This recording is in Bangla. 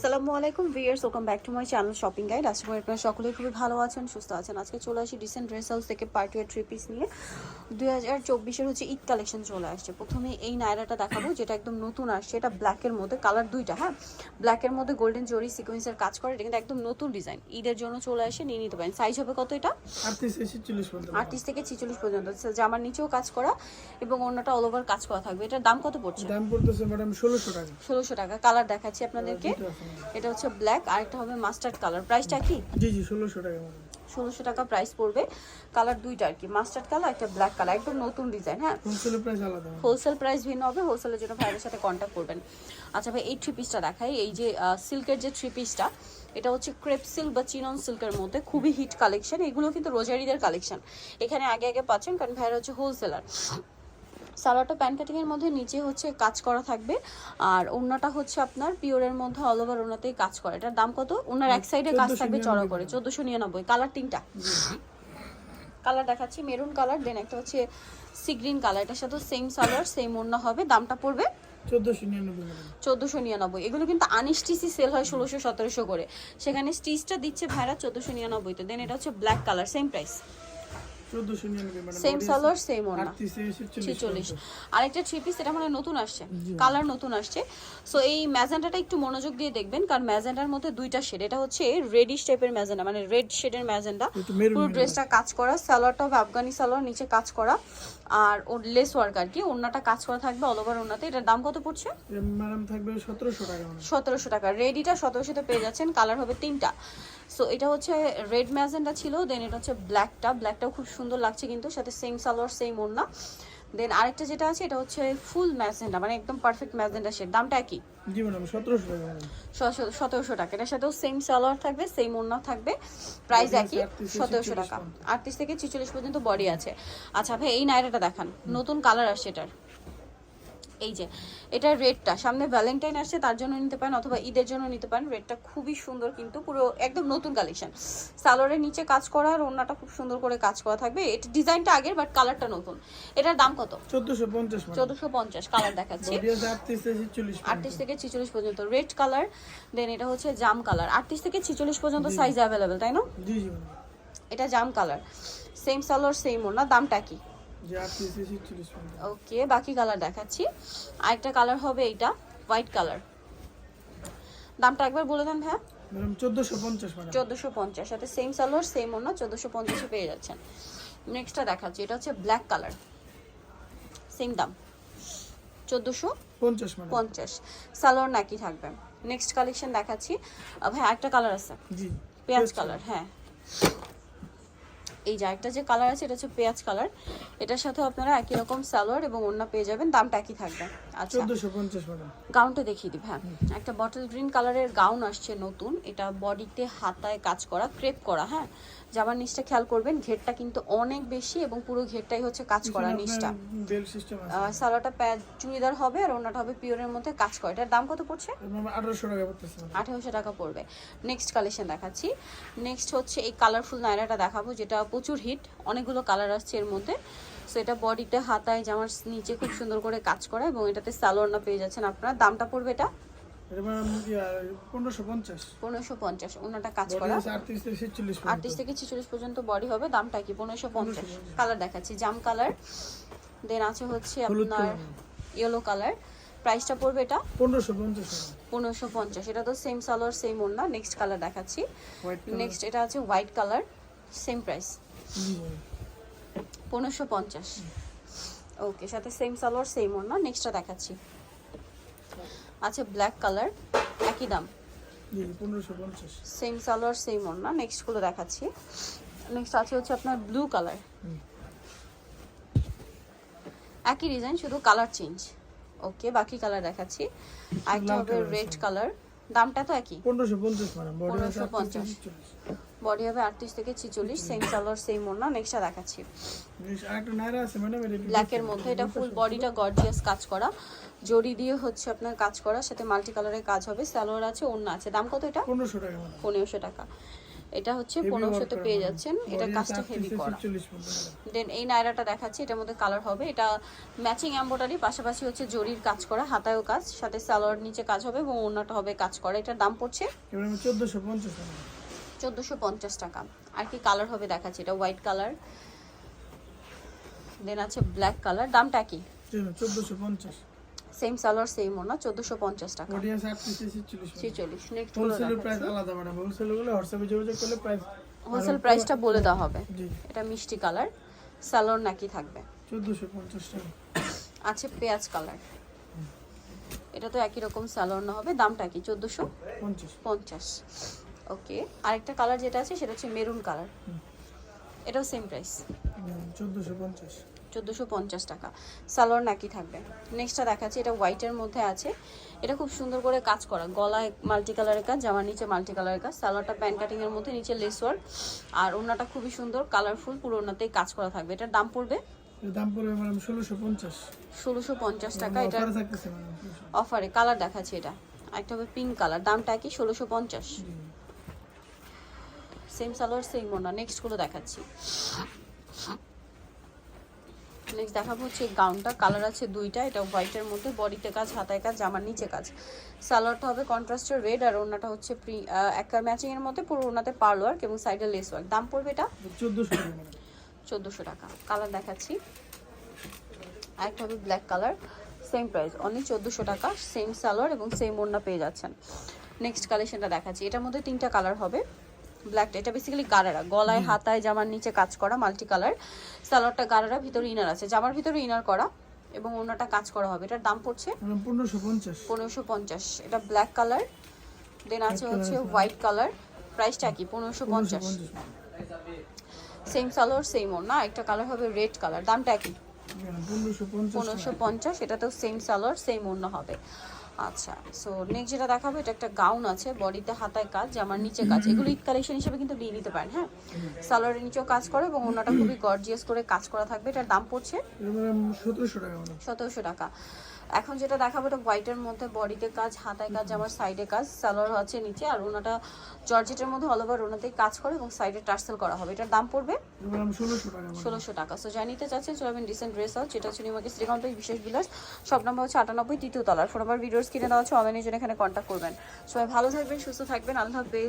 আসসালামু আলাইকুম viewers welcome back to my channel shopping guide. আশা করি আপনারা সকলেই খুবই ভালো আছেন সুস্থ আছেন। আজকে চলে আসি ডিসেন্ট ড্রেস হাউস থেকে পার্টি ওয়ার থ্রি পিস নিয়ে। দুই হাজার চব্বিশের হচ্ছে ঈদ কালেকশন চলে আসছে। প্রথমে এই নায়রাটা দেখাবো যেটা একদম নতুন আসছে। এটা ব্ল্যাকের মধ্যে কালার দুইটা হ্যাঁ? ব্ল্যাকের মধ্যে গোল্ডেন জরি সিকোয়েন্সের কাজ করে। এটা কিন্তু একদম নতুন ডিজাইন ঈদের জন্য চলে আসে নিয়ে নিতে পারেন। সাইজ হবে কত এটা? আটত্রিশ থেকে ছিচল্লিশ পর্যন্ত। জামার নিচেও কাজ করা এবং অন্যটা অল ওভার কাজ করা থাকবে। এটার দাম কত পড়ছে? দাম পড়তেছে ম্যাডাম ষোলোশো টাকা। ষোলোশো টাকা। কালার দেখাচ্ছি আপনাদেরকে। এটা হচ্ছে ব্ল্যাক আর একটা হবে মাস্টার্ড কালার প্রাইসটা কি? জি জি ষোলোশো টাকা ষোলোশো টাকা প্রাইস পড়বে। কালার দুইটা আর কি মাস্টার্ড কালার একটা ব্ল্যাক কালার একদম নতুন ডিজাইন হ্যাঁ? হোলসেলের প্রাইস আলাদা। হোলসেল প্রাইস ভিন্ন হবে হোলসেলের জন্য ভাইয়ের সাথে কন্ট্যাক্ট করবেন। আচ্ছা ভাই এই থ্রি পিসটা দেখাই। এই যে সিল্কের যে থ্রি পিসটা এটা হচ্ছে ক্রেপ সিল্ক বা চিনন সিল্কের মধ্যে খুবই হিট কালেকশন এগুলো কিন্তু রোজারিদের কালেকশন এখানে আগে আগে পাচ্ছেন কারণ ভাইয়ের হচ্ছে হোলসেলার সালোয়ারটা প্যান্ট কাটিং এর মধ্যে নিচে হচ্ছে কাজ করা থাকবে। আর ওড়নাটা হচ্ছে আপনার পিওরের মধ্যে অল ওভার ওনাতেই কাজ করে। এটার দাম কত? ওনার এক সাইডে কাজ থাকবে চড়া করে। চোদ্দশো নিরানব্বই কালার তিনটা। কালার দেখাচ্ছি। মেরুন কালার দেন একটা হচ্ছে সি গ্রিন কালার এটার সাথে সেম সালোয়ার সেম ওড়না হবে। দামটা পড়বে চোদ্দোশো নিরানব্বই এগুলো কিন্তু আনস্টিচি সেল হয় ষোলোশো সতেরোশো করে। সেখানে স্টিচটা দিচ্ছে ভাইরা চোদ্দোশো নিরানব্বইতে দেন এটা হচ্ছে black colour same price same salwar same ওনা ছেচল্লিশ। আরেকটা থ্রি পিস এটা মানে নতুন আসছে। কালার নতুন আসছে। সো এই ম্যাজেন্টাটা একটু মনোযোগ দিয়ে দেখবেন কারণ ম্যাজেন্টার মধ্যে দুইটা শেড এটা হচ্ছে রেডিশ টাইপের ম্যাজেন্টা মানে রেড শেডের ম্যাজেন্টা। পুরো ড্রেসটা কাজ করা সালোয়ারটা হবে আফগানি সালোয়ার নিচে কাজ করা। আর ওর লেস ওয়ার্ক আর কি। ওড়নাটা কাজ করা থাকবে অল ওভার ওড়নাতে। এটার দাম কত পড়ছে? ম্যাডাম থাকবে সতেরোশো টাকা ম্যাডাম সতেরোশো টাকা। রেডিটা সতেরোশোতে পেয়ে যাচ্ছেন। কালার হবে তিনটা। সো এটা হচ্ছে রেড ম্যাজেন্টা ছিল দেন এটা হচ্ছে ব্ল্যাকটা ব্ল্যাকটাও খুব সুন্দর লাগছে কিন্তু সাথে সেম সালোয়ার সেম ওড়না। দেন আরেকটা যেটা আছে এটা হচ্ছে ফুল ম্যাজেন্ডা মানে একদম পারফেক্ট ম্যাজেন্ডা শেড দামটা কি জি ম্যাডাম সতেরোশো টাকা ম্যাডাম। সতেরোশো টাকা। এটার সাথেও সেম সালোয়ার থাকবে সেম ওড়না থাকবে প্রাইস একই আছে 38 থেকে সতেরোশো 46 টাকা আটত্রিশ থেকে ছিচল্লিশ পর্যন্ত বডি আছে। আচ্ছা ভাই এই নাইরাটা দেখান। নতুন কালার আসছে এটার। এই যে এটা রেডটা। সামনে ভ্যালেন্টাইন আসছে তার জন্য নিতে পারেন অথবা ঈদের জন্য নিতে পারেন। রেডটা খুবই সুন্দর কিন্তু পুরো একদম নতুন কালেকশন সালোয়ারের নিচে কাজ করা আর ওড়নাটা খুব সুন্দর করে কাজ করা থাকবে। এটা ডিজাইনটা আগের বাট কালারটা নতুন। এটার দাম কত? চোদ্দোশো পঞ্চাশ ম্যাডাম চোদ্দশো পঞ্চাশ কালার দেখাচ্ছি। আটত্রিশ থেকে ছিচল্লিশ পর্যন্ত। রেড কালার দেন এটা হচ্ছে জাম কালার আটত্রিশ থেকে ছিচল্লিশ পর্যন্ত সাইজ অ্যাভেলেবেল তাই না? জি জি। এটা জাম কালার সেম সালোয়ার সেম ওড়না। দামটা কি? ওকে বাকি কালার দেখাচ্ছি। আরেকটা কালার হবে এইটা হোয়াইট কালার দামটা একবার বলে দেন হ্যাঁ চোদ্দোশো পঞ্চাশ সাথে সেম সালোয়ার সেম ওড়না চোদ্দোশো পঞ্চাশে পেয়ে যাচ্ছেন। নেক্সটটা দেখাচ্ছি এটা হচ্ছে ব্ল্যাক কালার সেম দাম। চোদ্দোশো পঞ্চাশ। পঞ্চাশ সালোয়ার নাকি থাকবে। নেক্সট কালেকশন দেখাচ্ছি। ভাই একটা কালার আছে। পেঁয়াজ কালার হ্যাঁ। এই যে একটা যে কালার আছে এটা হচ্ছে পেঁয়াজ কালার এটার সাথে আপনারা একই রকম সালোয়ার এবং ওড়না পেয়ে যাবেন দামটা একই থাকবে। আচ্ছা। গাউনটা দেখিয়ে দিই হ্যাঁ। একটা বটল গ্রিন কালারের গাউন আসছে নতুন এটা বডিতে হাতায় কাজ করা ক্রেপ করা হ্যাঁ। জামার নিচটা খেয়াল করবেন ঘেরটা কিন্তু অনেক বেশি এবং পুরো ঘেরটাই হচ্ছে কাজ করা নিচটা। বেল সিস্টেম আছে। সালোয়ারটা প্যা চুড়িদার হবে আর ওড়নাটা হবে পিওরের মধ্যে কাজ করা। এটার দাম কত পড়ছে? আঠেরোশো টাকা পড়বে। নেক্সট কালেকশন দেখাচ্ছি। নেক্সট হচ্ছে এই কালারফুল নায়রাটা দেখাবো যেটা প্রচুর হিট অনেকগুলো কালার আসছে এর মধ্যে। সো এটা বডিটা হাতায় জামার নিচে খুব সুন্দর করে কাজ করা এবং এটাতে সালোয়ার না পেয়ে যাচ্ছেন আপনারা। দামটা পড়বে এটা? পনেরোশো পঞ্চাশ। ওনাটা কাজ করা। আটত্রিশ থেকে ছেচল্লিশ পর্যন্ত। বডি হবে দামটা কি? পনেরোশো পঞ্চাশ। কালার দেখাচ্ছি জাম কালার। দেন আছে হচ্ছে আপনার কালার। Yellow colour. প্রাইসটা পড়বে এটা? পনেরোশো পঞ্চাশ পনেরোশো পঞ্চাশ এটা তো সেম সালোয়ার সেম ওড়না নেক্সট কালার দেখাচ্ছি। হোয়াইট নেক্সট এটা আছে হোয়াইট কালার সেম প্রাইস পনেরোশো পঞ্চাশ। ওকে সাথে সেম সালোয়ার সেম ওড়না। নেক্সটটা দেখাচ্ছি। আছে ব্ল্যাক কালার একই দাম। পনেরোশো পঞ্চাশ। সেম সালোয়ার সেম ওড়না। নেক্সটগুলো দেখাচ্ছি। নেক্সট আছে হচ্ছে আপনার ব্লু কালার একই ডিজাইন শুধু কালার চেঞ্জ ওকে বাকি কালার দেখাচ্ছি। আরেকটা হবে রেড কালার দামটা তো একই। পনেরোশো পঞ্চাশ ম্যাডাম বডি আছে 1550 আটত্রিশ থেকে চল্লিশ বডি হবে আটত্রিশ থেকে ছিচল্লিশ সেম সালোয়ার সেম ওড়না নেক্সটটা দেখাচ্ছি এটা ব্ল্যাকের মধ্যে এটা ফুল বডিটা গর্জিয়াস কাজ করা। জড়ি দিয়ে হচ্ছে আপনার কাজ করা সাথে মাল্টি কালারের কাজ হবে। সালোয়ার আছে ওড়না আছে। দাম কত এটা? পনেরোশো টাকা ম্যাডাম পনেরোশো টাকা। এটা হচ্ছে পনেরোশোতে পেয়ে যাচ্ছেন। Body এটা কাজটা হেভি করা। 40 পর্যন্ত। দেন এই নায়রাটা দেখাচ্ছি এটার মধ্যে কালার হবে। এটা ম্যাচিং এম্ব্রয়ডারি পাশাপাশি হচ্ছে জরির কাজ করা হাতায়ও কাজ সাথে সালোয়ার নিচে কাজ হবে এবং অন্যটা হবে কাজ করা। এটার দাম পড়ছে? আমি 1450 টাকা। চোদ্দোশো পঞ্চাশ টাকা। আর কি কালার হবে দেখাচ্ছি এটা হোয়াইট কালার দেন আছে ব্ল্যাক কালার দামটা কি? ম্যাম 1450 সেম সালোয়ার সেম ওনা চোদ্দোশো পঞ্চাশ টাকা। বডি আছে 38 40 নেক্সট হোলসেলের প্রাইস আলাদা ম্যাডাম হোলসেলগুলো হোয়াটসঅ্যাপে যোগাযোগ করলে প্রাইস হোলসেল প্রাইসটা বলে দেওয়া হবে। এটা মিষ্টি কালার সালোয়ার নাকি থাকবে। 1450 টাকা। আছে পেঁয়াজ কালার এটা তো একই রকম সালোয়ার না হবে দামটা কি? চোদ্দোশো 50 পঞ্চাশ। ওকে আরেকটা কালার যেটা আছে সেটা হচ্ছে মেরুন কালার এটাও সেম প্রাইস 1450 চোদ্দোশো পঞ্চাশ। টাকা। সালোয়ার নাকি থাকবে। নেক্সটটা দেখাচ্ছি এটা হোয়াইটের মধ্যে আছে। এটা খুব সুন্দর করে কাজ করা। গলায় মাল্টি কালারের কাজ জামার নিচে মাল্টি কালারের কাজ। সালোয়ারটা প্যান্ট কাটিংয়ের মধ্যে নিচে লেস ওয়ার্ক আর ওনাটা খুবই সুন্দর কালারফুল পুরো ওনাতেই কাজ করা থাকবে। এটার দাম পড়বে? এর দাম পড়বে ম্যাডাম 1650 ষোলোশো পঞ্চাশ টাকা। এটা অফারে অফারে কালার দেখাচ্ছি এটা। একটা হবে পিঙ্ক কালার দামটা কি? ষোলোশো পঞ্চাশ। সেম সালোয়ার সেম ওনা নেক্সটগুলো দেখাচ্ছি। নেক্সট দেখাবো হচ্ছে এই গাউনটা কালার আছে দুইটা এটা হোয়াইটের মধ্যে বডিতে কাজ হাতায় কাজ জামার নিচে কাজ। সালোয়ারটা হবে কন্ট্রাস্টের রেড আর ওনাটা হচ্ছে প্রি একটা ম্যাচিং এর মধ্যে পুরো ওনাতে পার্ল ওয়ার্ক এবং সাইডে লেস ওয়ার্ক দাম পড়বে এটা? 1400 টাকা। চোদ্দোশো টাকা। কালার দেখাচ্ছি। আরেকটা হবে black colour same price only চোদ্দোশো টাকা সেম সালোয়ার এবং সেম ওড়না পেয়ে যাচ্ছেন। নেক্সট কালেকশনটা দেখাচ্ছি। এটার মধ্যে তিনটা কালার হবে। ব্ল্যাকটা এটা বেসিক্যালি গারারা। গলায় হাতায় জামার নিচে কাজ করা মাল্টি কালার সালোয়ারটা গারারা ভিতরে ইনার আছে। জামার ভিতরে ইনার করা এবং ওনাটা কাজ করা হবে। এটার দাম পড়ছে ম্যাডাম 1550 পনেরোশো পঞ্চাশ। এটা ব্ল্যাক কালার দেন আছে হচ্ছে হোয়াইট কালার প্রাইসটা কি? পনেরোশো পঞ্চাশ। 1550 সেম সালোয়ার সেম ওড়না। একটা কালার হবে রেড কালার দামটা কি পনেরোশো পঞ্চাশ এটাতেও সেম সালোয়ার সেম অন্য হবে। আচ্ছা সো নেক্সট যেটা দেখাবো এটা একটা গাউন আছে বডিতে হাতায় কাজ জামার নিচে কাজ। এগুলো ঈদ কালেকশন হিসেবে কিন্তু নিয়ে নিতে পারেন হ্যাঁ? সালোয়ারের নিচেও কাজ করে এবং অন্যটা খুবই গর্জিয়াস করে কাজ করা থাকবে। এটার দাম পড়ছে? সতেরোশো টাকা সতেরোশো টাকা। এখন যেটা দেখাবো এটা হোয়াইটের মধ্যে বডিতে কাজ হাতায় কাজ আমার সাইডে কাজ সালোয়ার আছে নিচে আর ওনাটা জর্জেটের মধ্যে অল ওভার ওনাতেই কাজ করে এবং সাইডে টার্সেল করা হবে। এটার দাম পড়বে এটা ম্যাডাম 1600 টাকা ম্যাডাম ষোলোশো টাকা। সো যা নিতে চাচ্ছেন চলবেন ডিসেন্ট ড্রেস হাউস যেটা হচ্ছে নিউমার্কেট শ্রীকান্ত বিশেষ বিলাস। সব নম্বর হচ্ছে আটানব্বই তৃতীয় তলার। ফোন নাম্বার ভিডিওস কিনে দেওয়া হচ্ছে অনলাইনের জন্য এখানে কন্ট্যাক্ট করবেন। সবাই ভালো থাকবেন সুস্থ থাকবেন আল্লাহ হাফেজ।